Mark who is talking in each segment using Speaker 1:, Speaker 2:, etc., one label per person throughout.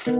Speaker 1: Merhaba.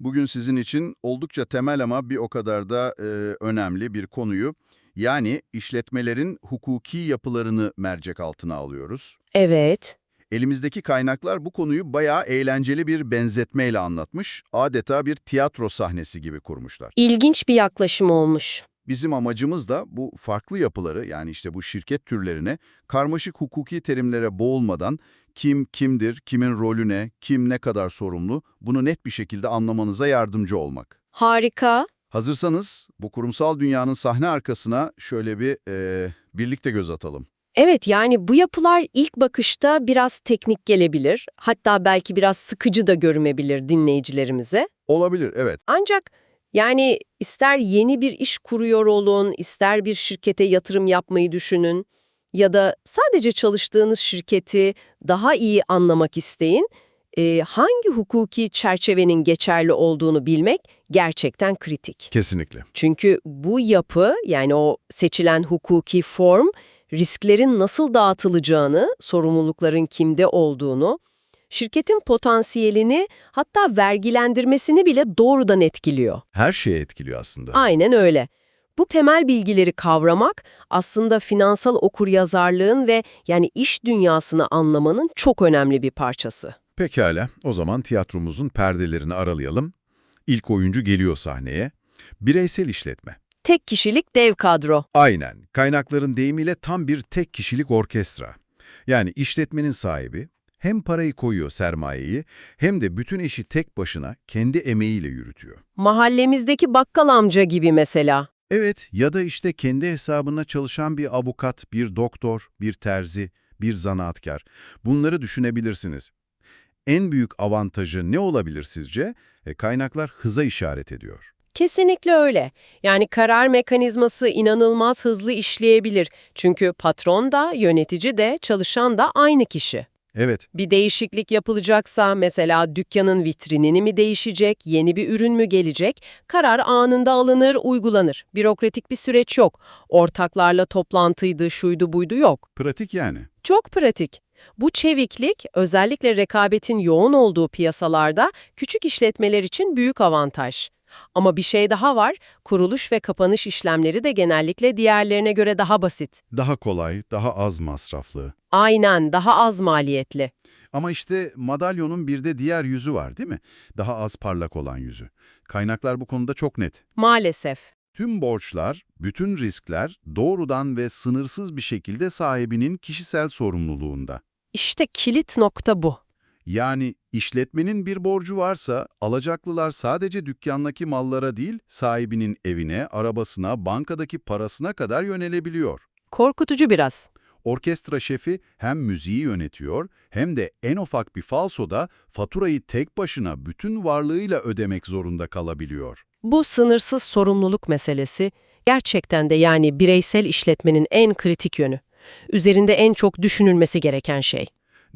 Speaker 1: Bugün sizin için oldukça temel ama bir o kadar da e, önemli bir konuyu, yani işletmelerin hukuki yapılarını mercek altına alıyoruz.
Speaker 2: Evet.
Speaker 1: Elimizdeki kaynaklar bu konuyu bayağı eğlenceli bir benzetmeyle anlatmış, adeta bir tiyatro sahnesi gibi kurmuşlar.
Speaker 2: İlginç bir yaklaşım olmuş.
Speaker 1: Bizim amacımız da bu farklı yapıları, yani işte bu şirket türlerine karmaşık hukuki terimlere boğulmadan kim kimdir, kimin rolü ne, kim ne kadar sorumlu, bunu net bir şekilde anlamanıza yardımcı olmak.
Speaker 2: Harika.
Speaker 1: Hazırsanız bu kurumsal dünyanın sahne arkasına şöyle bir eee, birlikte göz atalım.
Speaker 2: Evet yani bu yapılar ilk bakışta biraz teknik gelebilir. Hatta belki biraz sıkıcı da görünebilir dinleyicilerimize.
Speaker 1: Olabilir, evet.
Speaker 2: Ancak yani ister yeni bir iş kuruyor olun, ister bir şirkete yatırım yapmayı düşünün ya da sadece çalıştığınız şirketi daha iyi anlamak isteyin, e, hangi hukuki çerçevenin geçerli olduğunu bilmek gerçekten kritik.
Speaker 1: Kesinlikle.
Speaker 2: Çünkü bu yapı yani o seçilen hukuki form risklerin nasıl dağıtılacağını, sorumlulukların kimde olduğunu, şirketin potansiyelini hatta vergilendirmesini bile doğrudan etkiliyor.
Speaker 1: Her şeye etkiliyor aslında.
Speaker 2: Aynen öyle. Bu temel bilgileri kavramak aslında finansal okuryazarlığın ve yani iş dünyasını anlamanın çok önemli bir parçası.
Speaker 3: Pekala, o zaman tiyatromuzun perdelerini aralayalım. İlk oyuncu geliyor sahneye. Bireysel işletme.
Speaker 2: Tek kişilik dev kadro.
Speaker 3: Aynen, kaynakların deyimiyle tam bir tek kişilik orkestra. Yani işletmenin sahibi hem parayı koyuyor sermayeyi hem de bütün işi tek başına kendi emeğiyle yürütüyor.
Speaker 2: Mahallemizdeki bakkal amca gibi mesela.
Speaker 3: Evet ya da işte kendi hesabına çalışan bir avukat, bir doktor, bir terzi, bir zanaatkar. Bunları düşünebilirsiniz. En büyük avantajı ne olabilir sizce? E, kaynaklar hıza işaret ediyor.
Speaker 2: Kesinlikle öyle. Yani karar mekanizması inanılmaz hızlı işleyebilir. Çünkü patron da, yönetici de, çalışan da aynı kişi.
Speaker 3: Evet,
Speaker 2: Bir değişiklik yapılacaksa mesela dükkanın vitrinini mi değişecek, yeni bir ürün mü gelecek, karar anında alınır, uygulanır. Bürokratik bir süreç yok. Ortaklarla toplantıydı, şuydu buydu yok.
Speaker 3: pratik yani.
Speaker 2: Çok pratik. Bu çeviklik özellikle rekabetin yoğun olduğu piyasalarda küçük işletmeler için büyük avantaj. Ama bir şey daha var, kuruluş ve kapanış işlemleri de genellikle diğerlerine göre daha basit.
Speaker 3: Daha kolay, daha az masraflı.
Speaker 2: Aynen, daha az maliyetli.
Speaker 3: Ama işte madalyonun bir de diğer yüzü var değil mi? Daha az parlak olan yüzü. Kaynaklar bu konuda çok net.
Speaker 2: Maalesef.
Speaker 3: Tüm borçlar, bütün riskler doğrudan ve sınırsız bir şekilde sahibinin kişisel sorumluluğunda.
Speaker 2: İşte kilit nokta bu.
Speaker 3: Yani işletmenin bir borcu varsa alacaklılar sadece dükkandaki mallara değil, sahibinin evine, arabasına, bankadaki parasına kadar yönelebiliyor.
Speaker 2: Korkutucu biraz.
Speaker 3: Orkestra şefi hem müziği yönetiyor hem de en ufak bir falsoda faturayı tek başına bütün varlığıyla ödemek zorunda kalabiliyor.
Speaker 2: Bu sınırsız sorumluluk meselesi gerçekten de yani bireysel işletmenin en kritik yönü. Üzerinde en çok düşünülmesi gereken şey.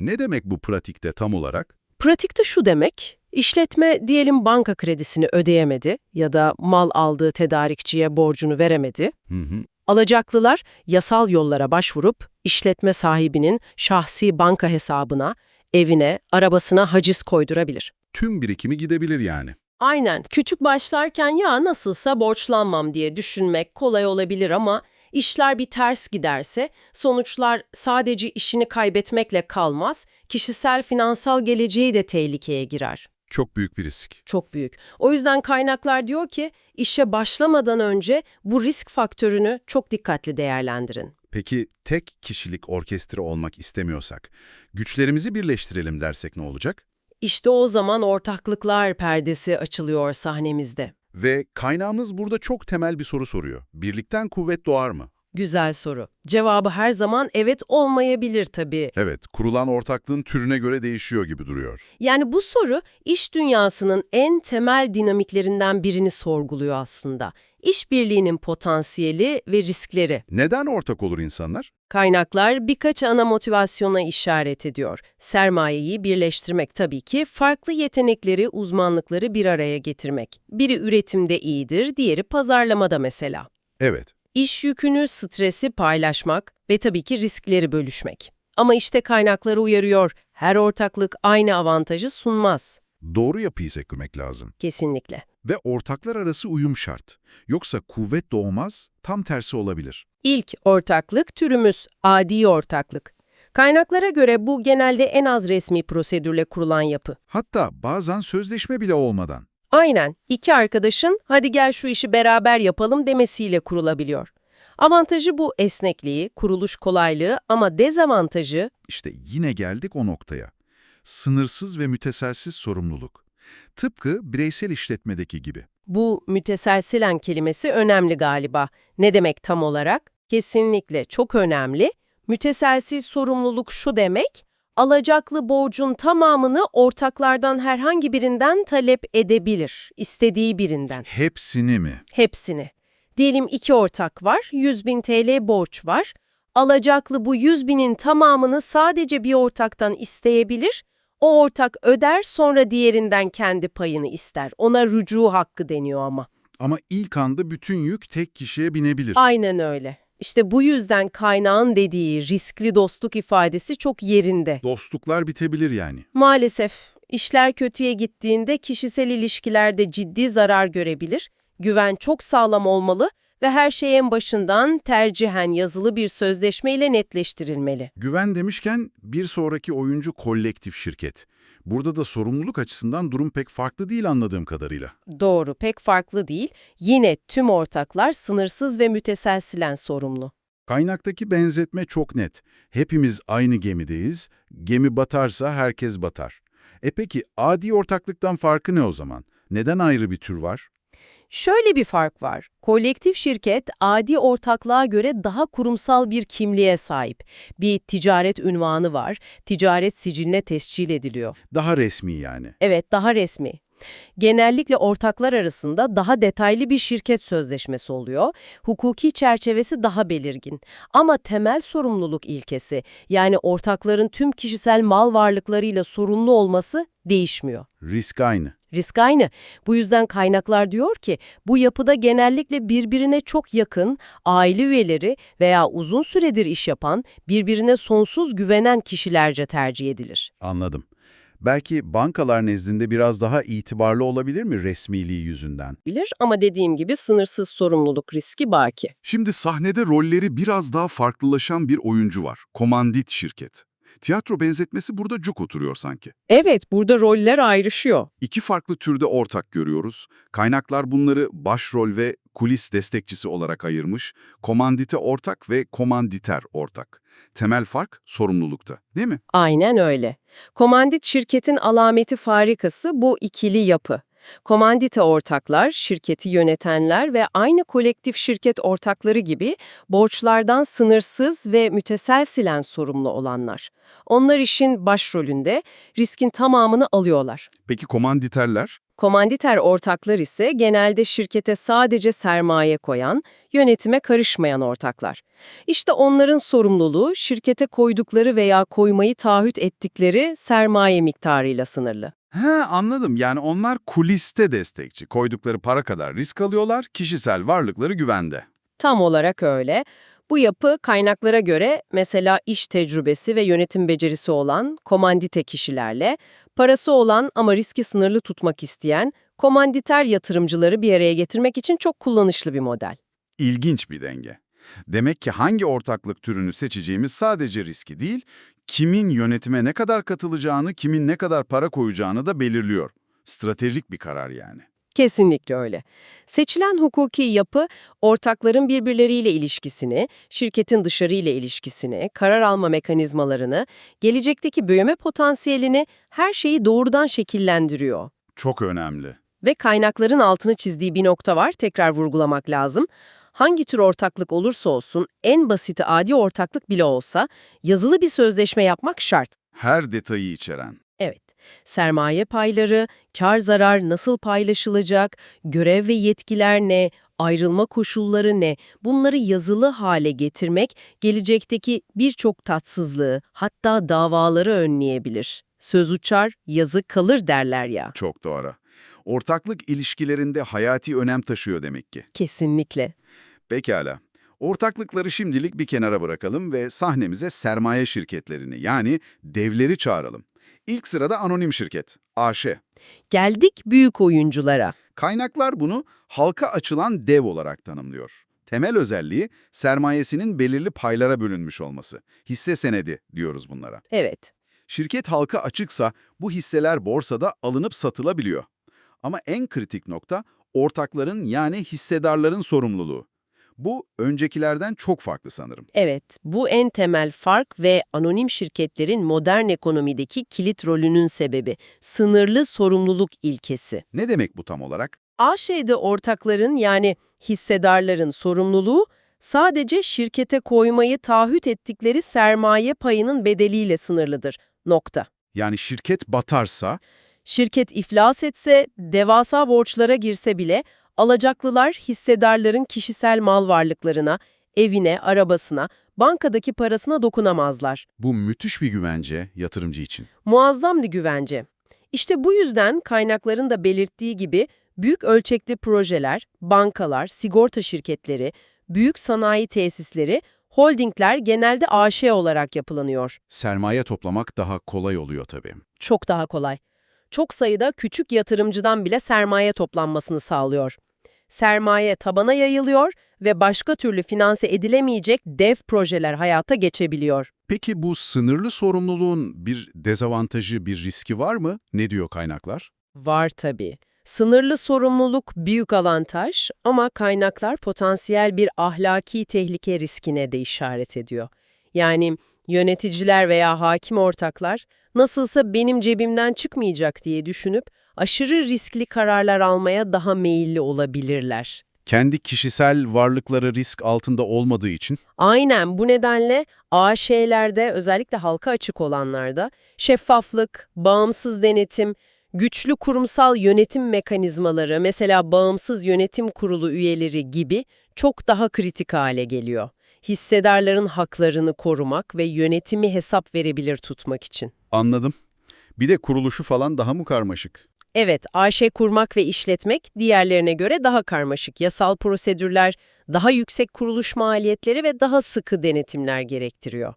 Speaker 3: Ne demek bu pratikte tam olarak?
Speaker 2: Pratikte şu demek, işletme diyelim banka kredisini ödeyemedi ya da mal aldığı tedarikçiye borcunu veremedi.
Speaker 3: Hı hı.
Speaker 2: Alacaklılar yasal yollara başvurup işletme sahibinin şahsi banka hesabına, evine, arabasına haciz koydurabilir.
Speaker 3: Tüm birikimi gidebilir yani.
Speaker 2: Aynen, küçük başlarken ya nasılsa borçlanmam diye düşünmek kolay olabilir ama işler bir ters giderse sonuçlar sadece işini kaybetmekle kalmaz, kişisel finansal geleceği de tehlikeye girer.
Speaker 3: Çok büyük bir risk.
Speaker 2: Çok büyük. O yüzden kaynaklar diyor ki işe başlamadan önce bu risk faktörünü çok dikkatli değerlendirin.
Speaker 3: Peki tek kişilik orkestra olmak istemiyorsak, güçlerimizi birleştirelim dersek ne olacak?
Speaker 2: İşte o zaman ortaklıklar perdesi açılıyor sahnemizde.
Speaker 3: Ve kaynağımız burada çok temel bir soru soruyor. Birlikten kuvvet doğar mı?
Speaker 2: Güzel soru. Cevabı her zaman evet olmayabilir tabii.
Speaker 3: Evet, kurulan ortaklığın türüne göre değişiyor gibi duruyor.
Speaker 2: Yani bu soru iş dünyasının en temel dinamiklerinden birini sorguluyor aslında. İşbirliğinin potansiyeli ve riskleri.
Speaker 3: Neden ortak olur insanlar?
Speaker 2: Kaynaklar birkaç ana motivasyona işaret ediyor. Sermayeyi birleştirmek tabii ki, farklı yetenekleri, uzmanlıkları bir araya getirmek. Biri üretimde iyidir, diğeri pazarlamada mesela.
Speaker 3: Evet.
Speaker 2: İş yükünü, stresi paylaşmak ve tabii ki riskleri bölüşmek. Ama işte kaynakları uyarıyor, her ortaklık aynı avantajı sunmaz.
Speaker 3: Doğru yapıyı sekürmek lazım.
Speaker 2: Kesinlikle.
Speaker 3: Ve ortaklar arası uyum şart. Yoksa kuvvet doğmaz, tam tersi olabilir.
Speaker 2: İlk ortaklık türümüz adi ortaklık. Kaynaklara göre bu genelde en az resmi prosedürle kurulan yapı.
Speaker 3: Hatta bazen sözleşme bile olmadan.
Speaker 2: Aynen, iki arkadaşın hadi gel şu işi beraber yapalım demesiyle kurulabiliyor. Avantajı bu esnekliği, kuruluş kolaylığı ama dezavantajı
Speaker 3: İşte yine geldik o noktaya. Sınırsız ve müteselsiz sorumluluk. Tıpkı bireysel işletmedeki gibi.
Speaker 2: bu müteselsilen kelimesi önemli galiba. Ne demek tam olarak? Kesinlikle çok önemli. Müteselsiz sorumluluk şu demek, alacaklı borcun tamamını ortaklardan herhangi birinden talep edebilir, istediği birinden.
Speaker 3: Hepsini mi?
Speaker 2: Hepsini. Diyelim iki ortak var, 100 bin TL borç var. Alacaklı bu 100 binin tamamını sadece bir ortaktan isteyebilir. O ortak öder sonra diğerinden kendi payını ister. Ona rücu hakkı deniyor ama.
Speaker 3: Ama ilk anda bütün yük tek kişiye binebilir.
Speaker 2: Aynen öyle. İşte bu yüzden kaynağın dediği riskli dostluk ifadesi çok yerinde.
Speaker 3: Dostluklar bitebilir yani.
Speaker 2: Maalesef işler kötüye gittiğinde kişisel ilişkilerde ciddi zarar görebilir, güven çok sağlam olmalı ve her şey en başından tercihen yazılı bir sözleşmeyle netleştirilmeli.
Speaker 3: Güven demişken bir sonraki oyuncu kolektif şirket. Burada da sorumluluk açısından durum pek farklı değil anladığım kadarıyla.
Speaker 2: Doğru, pek farklı değil. Yine tüm ortaklar sınırsız ve müteselsilen sorumlu.
Speaker 3: Kaynaktaki benzetme çok net. Hepimiz aynı gemideyiz. Gemi batarsa herkes batar. E peki adi ortaklıktan farkı ne o zaman? Neden ayrı bir tür var?
Speaker 2: Şöyle bir fark var. Kolektif şirket adi ortaklığa göre daha kurumsal bir kimliğe sahip. Bir ticaret ünvanı var, ticaret siciline tescil ediliyor.
Speaker 3: Daha resmi yani.
Speaker 2: Evet, daha resmi. Genellikle ortaklar arasında daha detaylı bir şirket sözleşmesi oluyor. Hukuki çerçevesi daha belirgin. Ama temel sorumluluk ilkesi, yani ortakların tüm kişisel mal varlıklarıyla sorumlu olması değişmiyor.
Speaker 3: Risk aynı.
Speaker 2: Risk aynı. Bu yüzden kaynaklar diyor ki bu yapıda genellikle birbirine çok yakın, aile üyeleri veya uzun süredir iş yapan, birbirine sonsuz güvenen kişilerce tercih edilir.
Speaker 3: Anladım. Belki bankalar nezdinde biraz daha itibarlı olabilir mi resmiliği yüzünden?
Speaker 2: Bilir ama dediğim gibi sınırsız sorumluluk riski baki.
Speaker 4: Şimdi sahnede rolleri biraz daha farklılaşan bir oyuncu var. Komandit şirket. Tiyatro benzetmesi burada cuk oturuyor sanki.
Speaker 2: Evet, burada roller ayrışıyor.
Speaker 4: İki farklı türde ortak görüyoruz. Kaynaklar bunları başrol ve kulis destekçisi olarak ayırmış. Komandite ortak ve komanditer ortak. Temel fark sorumlulukta, değil mi?
Speaker 2: Aynen öyle. Komandit şirketin alameti farikası bu ikili yapı. Komandite ortaklar, şirketi yönetenler ve aynı kolektif şirket ortakları gibi borçlardan sınırsız ve müteselsilen sorumlu olanlar. Onlar işin başrolünde, riskin tamamını alıyorlar.
Speaker 4: Peki komanditerler?
Speaker 2: Komanditer ortaklar ise genelde şirkete sadece sermaye koyan, yönetime karışmayan ortaklar. İşte onların sorumluluğu şirkete koydukları veya koymayı taahhüt ettikleri sermaye miktarıyla sınırlı.
Speaker 4: He anladım. Yani onlar kuliste destekçi. Koydukları para kadar risk alıyorlar, kişisel varlıkları güvende.
Speaker 2: Tam olarak öyle. Bu yapı kaynaklara göre mesela iş tecrübesi ve yönetim becerisi olan komandite kişilerle, parası olan ama riski sınırlı tutmak isteyen komanditer yatırımcıları bir araya getirmek için çok kullanışlı bir model.
Speaker 4: İlginç bir denge. Demek ki hangi ortaklık türünü seçeceğimiz sadece riski değil, kimin yönetime ne kadar katılacağını, kimin ne kadar para koyacağını da belirliyor. Stratejik bir karar yani.
Speaker 2: Kesinlikle öyle. Seçilen hukuki yapı, ortakların birbirleriyle ilişkisini, şirketin dışarıyla ilişkisini, karar alma mekanizmalarını, gelecekteki büyüme potansiyelini, her şeyi doğrudan şekillendiriyor.
Speaker 4: Çok önemli.
Speaker 2: Ve kaynakların altını çizdiği bir nokta var, tekrar vurgulamak lazım. Hangi tür ortaklık olursa olsun, en basiti adi ortaklık bile olsa, yazılı bir sözleşme yapmak şart.
Speaker 4: Her detayı içeren.
Speaker 2: Evet, sermaye payları, kar zarar nasıl paylaşılacak, görev ve yetkiler ne, ayrılma koşulları ne? Bunları yazılı hale getirmek gelecekteki birçok tatsızlığı hatta davaları önleyebilir. Söz uçar, yazı kalır derler ya.
Speaker 4: Çok doğru. Ortaklık ilişkilerinde hayati önem taşıyor demek ki.
Speaker 2: Kesinlikle.
Speaker 4: Pekala. Ortaklıkları şimdilik bir kenara bırakalım ve sahnemize sermaye şirketlerini yani devleri çağıralım. İlk sırada anonim şirket, AŞ.
Speaker 2: Geldik büyük oyunculara.
Speaker 4: Kaynaklar bunu halka açılan dev olarak tanımlıyor. Temel özelliği sermayesinin belirli paylara bölünmüş olması. Hisse senedi diyoruz bunlara.
Speaker 2: Evet.
Speaker 4: Şirket halka açıksa bu hisseler borsada alınıp satılabiliyor. Ama en kritik nokta ortakların yani hissedarların sorumluluğu. Bu öncekilerden çok farklı sanırım.
Speaker 2: Evet, bu en temel fark ve anonim şirketlerin modern ekonomideki kilit rolünün sebebi. Sınırlı sorumluluk ilkesi.
Speaker 4: Ne demek bu tam olarak?
Speaker 2: AŞ'de ortakların yani hissedarların sorumluluğu sadece şirkete koymayı taahhüt ettikleri sermaye payının bedeliyle sınırlıdır. Nokta.
Speaker 4: Yani şirket batarsa
Speaker 2: Şirket iflas etse, devasa borçlara girse bile alacaklılar hissedarların kişisel mal varlıklarına, evine, arabasına, bankadaki parasına dokunamazlar.
Speaker 3: Bu müthiş bir güvence yatırımcı için.
Speaker 2: Muazzam bir güvence. İşte bu yüzden kaynakların da belirttiği gibi büyük ölçekli projeler, bankalar, sigorta şirketleri, büyük sanayi tesisleri, holdingler genelde AŞ olarak yapılanıyor.
Speaker 3: Sermaye toplamak daha kolay oluyor tabii.
Speaker 2: Çok daha kolay. Çok sayıda küçük yatırımcıdan bile sermaye toplanmasını sağlıyor. Sermaye tabana yayılıyor ve başka türlü finanse edilemeyecek dev projeler hayata geçebiliyor.
Speaker 3: Peki bu sınırlı sorumluluğun bir dezavantajı, bir riski var mı? Ne diyor kaynaklar?
Speaker 2: Var tabii. Sınırlı sorumluluk büyük avantaj ama kaynaklar potansiyel bir ahlaki tehlike riskine de işaret ediyor. Yani yöneticiler veya hakim ortaklar nasılsa benim cebimden çıkmayacak diye düşünüp aşırı riskli kararlar almaya daha meyilli olabilirler.
Speaker 3: Kendi kişisel varlıkları risk altında olmadığı için
Speaker 2: Aynen bu nedenle AŞ'lerde özellikle halka açık olanlarda şeffaflık, bağımsız denetim, güçlü kurumsal yönetim mekanizmaları mesela bağımsız yönetim kurulu üyeleri gibi çok daha kritik hale geliyor. Hissedarların haklarını korumak ve yönetimi hesap verebilir tutmak için.
Speaker 3: anladım. Bir de kuruluşu falan daha mı karmaşık?
Speaker 2: Evet, AŞ kurmak ve işletmek diğerlerine göre daha karmaşık. Yasal prosedürler, daha yüksek kuruluş maliyetleri ve daha sıkı denetimler gerektiriyor.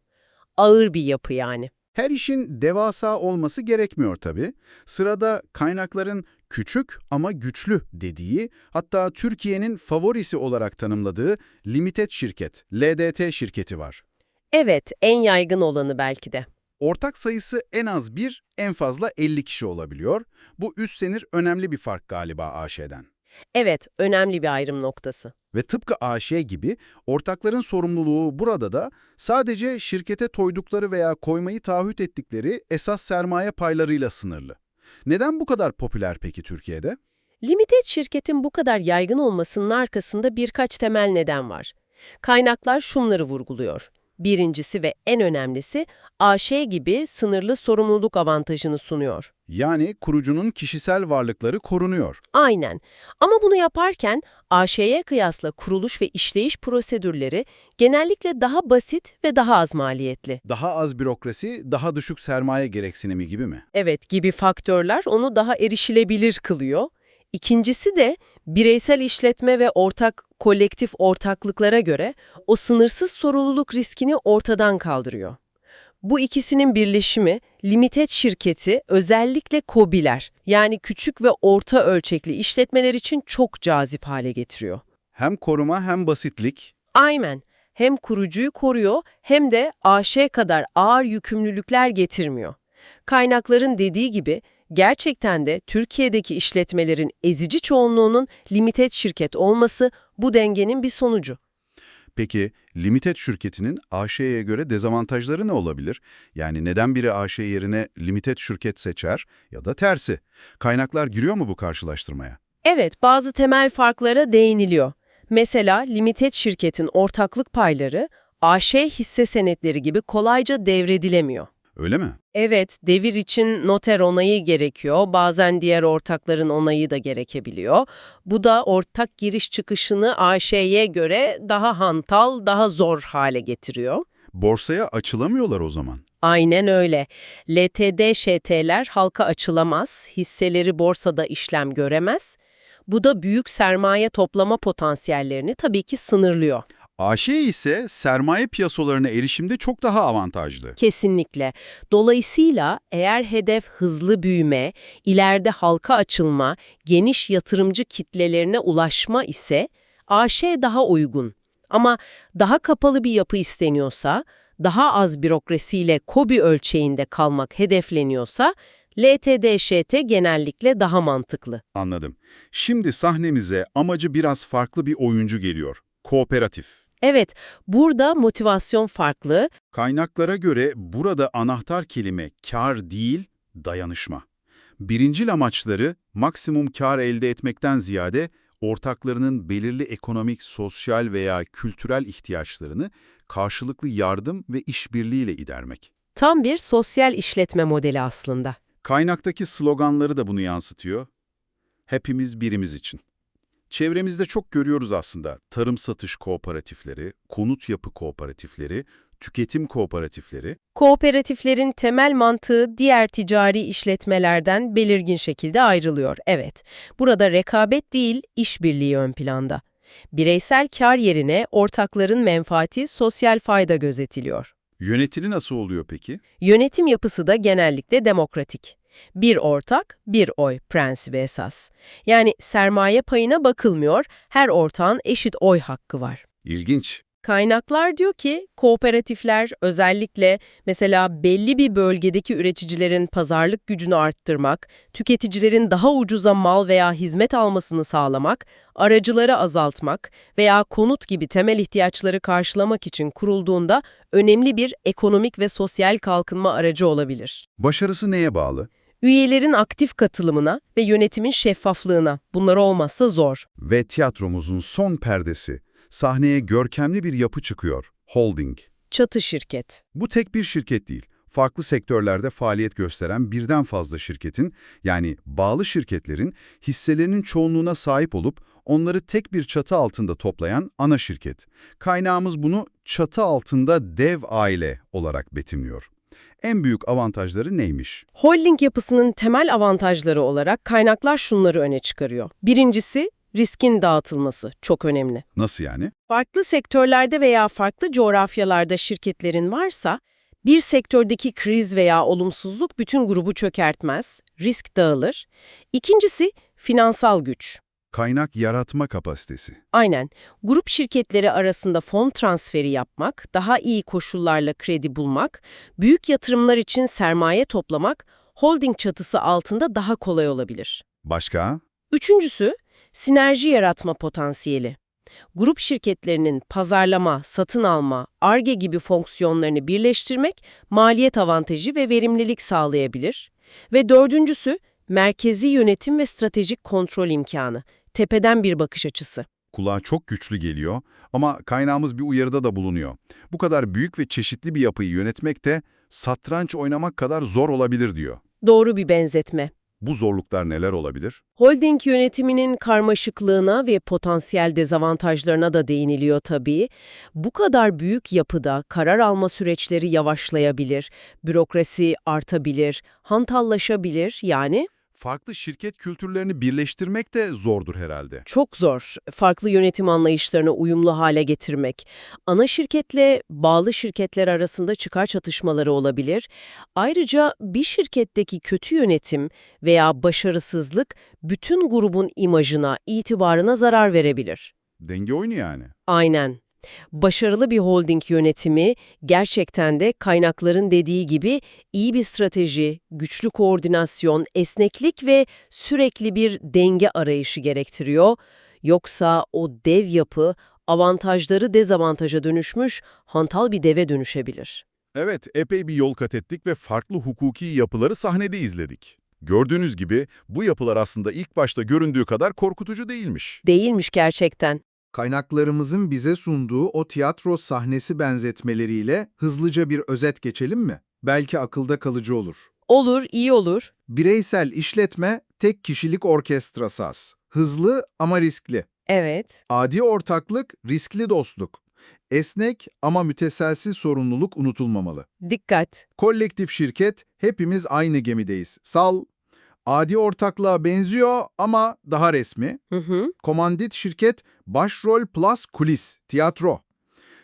Speaker 2: Ağır bir yapı yani.
Speaker 3: Her işin devasa olması gerekmiyor tabii. Sırada kaynakların küçük ama güçlü dediği, hatta Türkiye'nin favorisi olarak tanımladığı limited şirket, LDT şirketi var.
Speaker 2: Evet, en yaygın olanı belki de.
Speaker 3: Ortak sayısı en az bir, en fazla 50 kişi olabiliyor. Bu üst senir önemli bir fark galiba AŞ'den.
Speaker 2: Evet, önemli bir ayrım noktası.
Speaker 3: Ve tıpkı AŞ gibi ortakların sorumluluğu burada da sadece şirkete toydukları veya koymayı taahhüt ettikleri esas sermaye paylarıyla sınırlı. Neden bu kadar popüler peki Türkiye'de?
Speaker 2: Limited şirketin bu kadar yaygın olmasının arkasında birkaç temel neden var. Kaynaklar şunları vurguluyor. Birincisi ve en önemlisi AŞ gibi sınırlı sorumluluk avantajını sunuyor.
Speaker 3: Yani kurucunun kişisel varlıkları korunuyor.
Speaker 2: Aynen. Ama bunu yaparken AŞ'ye kıyasla kuruluş ve işleyiş prosedürleri genellikle daha basit ve daha az maliyetli.
Speaker 3: Daha az bürokrasi, daha düşük sermaye gereksinimi gibi mi?
Speaker 2: Evet gibi faktörler onu daha erişilebilir kılıyor. İkincisi de bireysel işletme ve ortak kolektif ortaklıklara göre o sınırsız sorumluluk riskini ortadan kaldırıyor. Bu ikisinin birleşimi limited şirketi özellikle KOBİ'ler yani küçük ve orta ölçekli işletmeler için çok cazip hale getiriyor.
Speaker 3: Hem koruma hem basitlik.
Speaker 2: Aynen. Hem kurucuyu koruyor hem de AŞ kadar ağır yükümlülükler getirmiyor. Kaynakların dediği gibi gerçekten de Türkiye'deki işletmelerin ezici çoğunluğunun limited şirket olması bu dengenin bir sonucu.
Speaker 3: Peki limited şirketinin AŞ'ye göre dezavantajları ne olabilir? Yani neden biri AŞ yerine limited şirket seçer ya da tersi? Kaynaklar giriyor mu bu karşılaştırmaya?
Speaker 2: Evet, bazı temel farklara değiniliyor. Mesela limited şirketin ortaklık payları AŞ hisse senetleri gibi kolayca devredilemiyor.
Speaker 3: Öyle mi?
Speaker 2: Evet, devir için noter onayı gerekiyor. Bazen diğer ortakların onayı da gerekebiliyor. Bu da ortak giriş çıkışını AŞ'ye göre daha hantal, daha zor hale getiriyor.
Speaker 3: Borsaya açılamıyorlar o zaman.
Speaker 2: Aynen öyle. LTD şT'ler halka açılamaz, hisseleri borsada işlem göremez. Bu da büyük sermaye toplama potansiyellerini tabii ki sınırlıyor.
Speaker 3: AŞ ise sermaye piyasalarına erişimde çok daha avantajlı.
Speaker 2: Kesinlikle. Dolayısıyla eğer hedef hızlı büyüme, ileride halka açılma, geniş yatırımcı kitlelerine ulaşma ise AŞ daha uygun. Ama daha kapalı bir yapı isteniyorsa, daha az bürokrasiyle KOBİ ölçeğinde kalmak hedefleniyorsa, LTD-ŞT genellikle daha mantıklı.
Speaker 3: Anladım. Şimdi sahnemize amacı biraz farklı bir oyuncu geliyor. Kooperatif.
Speaker 2: Evet, burada motivasyon farklı,
Speaker 3: Kaynaklara göre burada anahtar kelime kar değil, dayanışma. Birincil amaçları maksimum kar elde etmekten ziyade ortaklarının belirli ekonomik, sosyal veya kültürel ihtiyaçlarını karşılıklı yardım ve işbirliğiyle idermek.
Speaker 2: tam bir sosyal işletme modeli aslında.
Speaker 3: Kaynaktaki sloganları da bunu yansıtıyor. Hepimiz birimiz için. Çevremizde çok görüyoruz aslında. Tarım satış kooperatifleri, konut yapı kooperatifleri, tüketim kooperatifleri.
Speaker 2: Kooperatiflerin temel mantığı diğer ticari işletmelerden belirgin şekilde ayrılıyor. Evet, burada rekabet değil, işbirliği ön planda. Bireysel kar yerine ortakların menfaati, sosyal fayda gözetiliyor.
Speaker 3: Yönetimi nasıl oluyor peki?
Speaker 2: Yönetim yapısı da genellikle demokratik. Bir ortak, bir oy prensibi esas. Yani sermaye payına bakılmıyor, her ortağın eşit oy hakkı var.
Speaker 3: İlginç.
Speaker 2: Kaynaklar diyor ki kooperatifler özellikle mesela belli bir bölgedeki üreticilerin pazarlık gücünü arttırmak, tüketicilerin daha ucuza mal veya hizmet almasını sağlamak, aracıları azaltmak veya konut gibi temel ihtiyaçları karşılamak için kurulduğunda önemli bir ekonomik ve sosyal kalkınma aracı olabilir.
Speaker 3: Başarısı neye bağlı?
Speaker 2: Üyelerin aktif katılımına ve yönetimin şeffaflığına bunlar olmazsa zor.
Speaker 3: Ve tiyatromuzun son perdesi. Sahneye görkemli bir yapı çıkıyor. Holding.
Speaker 2: Çatı şirket.
Speaker 3: Bu tek bir şirket değil. Farklı sektörlerde faaliyet gösteren birden fazla şirketin, yani bağlı şirketlerin hisselerinin çoğunluğuna sahip olup onları tek bir çatı altında toplayan ana şirket. Kaynağımız bunu çatı altında dev aile olarak betimliyor. En büyük avantajları neymiş?
Speaker 2: Holding yapısının temel avantajları olarak kaynaklar şunları öne çıkarıyor. Birincisi, riskin dağıtılması çok önemli.
Speaker 3: Nasıl yani?
Speaker 2: Farklı sektörlerde veya farklı coğrafyalarda şirketlerin varsa, bir sektördeki kriz veya olumsuzluk bütün grubu çökertmez, risk dağılır. İkincisi, finansal güç.
Speaker 3: Kaynak yaratma kapasitesi.
Speaker 2: Aynen. Grup şirketleri arasında fon transferi yapmak, daha iyi koşullarla kredi bulmak, büyük yatırımlar için sermaye toplamak, holding çatısı altında daha kolay olabilir.
Speaker 3: Başka?
Speaker 2: Üçüncüsü, sinerji yaratma potansiyeli. Grup şirketlerinin pazarlama, satın alma, ARGE gibi fonksiyonlarını birleştirmek maliyet avantajı ve verimlilik sağlayabilir. Ve dördüncüsü, merkezi yönetim ve stratejik kontrol imkanı. Tepeden bir bakış açısı.
Speaker 3: Kulağa çok güçlü geliyor ama kaynağımız bir uyarıda da bulunuyor. Bu kadar büyük ve çeşitli bir yapıyı yönetmek de satranç oynamak kadar zor olabilir diyor.
Speaker 2: Doğru bir benzetme.
Speaker 3: Bu zorluklar neler olabilir?
Speaker 2: Holding yönetiminin karmaşıklığına ve potansiyel dezavantajlarına da değiniliyor tabii. Bu kadar büyük yapıda karar alma süreçleri yavaşlayabilir, bürokrasi artabilir, hantallaşabilir yani
Speaker 3: Farklı şirket kültürlerini birleştirmek de zordur herhalde.
Speaker 2: çok zor farklı yönetim anlayışlarını uyumlu hale getirmek. Ana şirketle bağlı şirketler arasında çıkar çatışmaları olabilir. Ayrıca bir şirketteki kötü yönetim veya başarısızlık bütün grubun imajına, itibarına zarar verebilir.
Speaker 3: Denge oyunu yani.
Speaker 2: Aynen. Başarılı bir holding yönetimi gerçekten de kaynakların dediği gibi iyi bir strateji, güçlü koordinasyon, esneklik ve sürekli bir denge arayışı gerektiriyor. Yoksa o dev yapı avantajları dezavantaja dönüşmüş, hantal bir deve dönüşebilir.
Speaker 3: Evet, epey bir yol kat ettik ve farklı hukuki yapıları sahnede izledik. Gördüğünüz gibi bu yapılar aslında ilk başta göründüğü kadar korkutucu değilmiş.
Speaker 2: Değilmiş gerçekten.
Speaker 5: Kaynaklarımızın bize sunduğu o tiyatro sahnesi benzetmeleriyle hızlıca bir özet geçelim mi?
Speaker 6: belki akılda kalıcı olur.
Speaker 2: Olur, iyi olur.
Speaker 6: Bireysel işletme, tek kişilik orkestra saz. Hızlı ama riskli.
Speaker 2: Evet.
Speaker 6: Adi ortaklık, riskli dostluk. Esnek ama müteselsiz sorumluluk unutulmamalı.
Speaker 2: Dikkat.
Speaker 6: Kolektif şirket, hepimiz aynı gemideyiz. Sal, adi ortaklığa benziyor ama daha resmi.
Speaker 2: Hı hı.
Speaker 6: Komandit şirket, başrol plus kulis, tiyatro.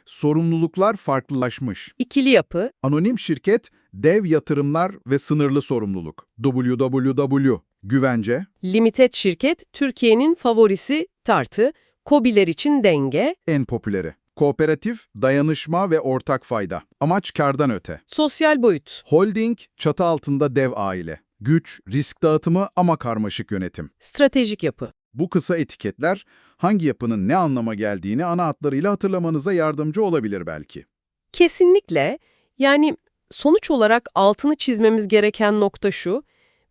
Speaker 6: Sorumluluklar farklılaşmış.
Speaker 2: İkili yapı.
Speaker 6: Anonim şirket, dev yatırımlar ve sınırlı sorumluluk. WWW, güvence,
Speaker 2: Limited şirket Türkiye'nin favorisi tartı. Kobiler için denge.
Speaker 6: en popüleri. Kooperatif, dayanışma ve ortak fayda. Amaç kardan öte.
Speaker 2: Sosyal boyut.
Speaker 6: Holding, çatı altında dev aile. Güç, risk dağıtımı ama karmaşık yönetim.
Speaker 2: Stratejik yapı.
Speaker 6: Bu kısa etiketler hangi yapının ne anlama geldiğini ana hatlarıyla hatırlamanıza yardımcı olabilir belki.
Speaker 2: Kesinlikle. Yani sonuç olarak altını çizmemiz gereken nokta şu.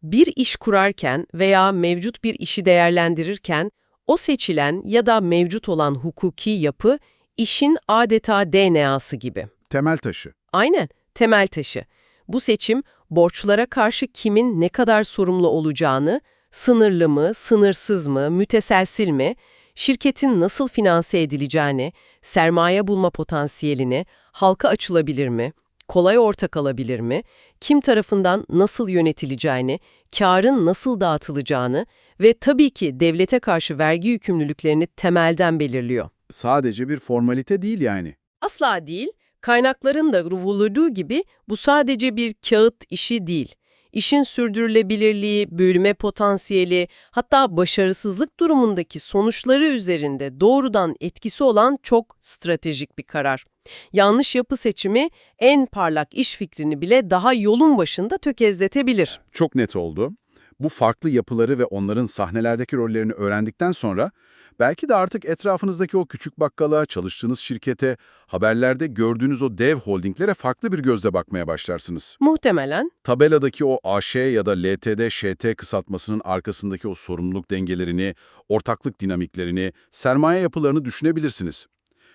Speaker 2: Bir iş kurarken veya mevcut bir işi değerlendirirken o seçilen ya da mevcut olan hukuki yapı işin adeta DNA'sı gibi.
Speaker 6: Temel taşı.
Speaker 2: Aynen, temel taşı. Bu seçim borçlara karşı kimin ne kadar sorumlu olacağını, sınırlı mı, sınırsız mı, müteselsil mi, şirketin nasıl finanse edileceğini, sermaye bulma potansiyelini, halka açılabilir mi, kolay ortak alabilir mi, kim tarafından nasıl yönetileceğini, karın nasıl dağıtılacağını ve tabii ki devlete karşı vergi yükümlülüklerini temelden belirliyor.
Speaker 6: Sadece bir formalite değil yani.
Speaker 2: Asla değil. Kaynakların da vurulduğu gibi bu sadece bir kağıt işi değil. İşin sürdürülebilirliği, büyüme potansiyeli, hatta başarısızlık durumundaki sonuçları üzerinde doğrudan etkisi olan çok stratejik bir karar. Yanlış yapı seçimi en parlak iş fikrini bile daha yolun başında tökezletebilir.
Speaker 3: Çok net oldu. Bu farklı yapıları ve onların sahnelerdeki rollerini öğrendikten sonra belki de artık etrafınızdaki o küçük bakkala, çalıştığınız şirkete, haberlerde gördüğünüz o dev holdinglere farklı bir gözle bakmaya başlarsınız.
Speaker 2: Muhtemelen
Speaker 3: Tabeladaki o AŞ ya da LTD, ŞT kısaltmasının arkasındaki o sorumluluk dengelerini, ortaklık dinamiklerini, sermaye yapılarını düşünebilirsiniz.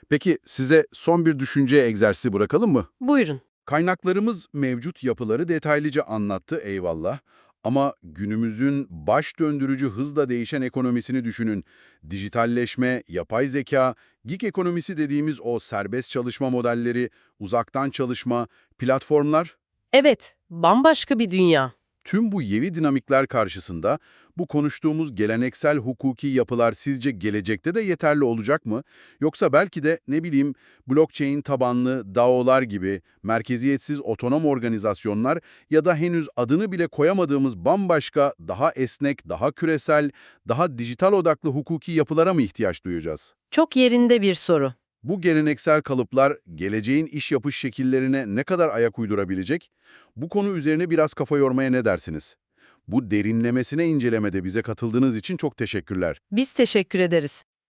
Speaker 3: Peki size son bir düşünce egzersizi bırakalım mı?
Speaker 2: buyurun.
Speaker 3: Kaynaklarımız mevcut yapıları detaylıca anlattı eyvallah. Ama günümüzün baş döndürücü hızla değişen ekonomisini düşünün. Dijitalleşme, yapay zeka, gig ekonomisi dediğimiz o serbest çalışma modelleri, uzaktan çalışma, platformlar,
Speaker 2: Evet, bambaşka bir dünya.
Speaker 3: Tüm bu yeni dinamikler karşısında bu konuştuğumuz geleneksel hukuki yapılar sizce gelecekte de yeterli olacak mı? Yoksa belki de ne bileyim blockchain tabanlı DAO'lar gibi merkeziyetsiz otonom organizasyonlar ya da henüz adını bile koyamadığımız bambaşka, daha esnek, daha küresel, daha dijital odaklı hukuki yapılara mı ihtiyaç duyacağız?
Speaker 2: Çok yerinde bir soru.
Speaker 3: Bu geleneksel kalıplar geleceğin iş yapış şekillerine ne kadar ayak uydurabilecek? Bu konu üzerine biraz kafa yormaya ne dersiniz? Bu derinlemesine incelemede bize katıldığınız için çok teşekkürler.
Speaker 2: Biz teşekkür ederiz.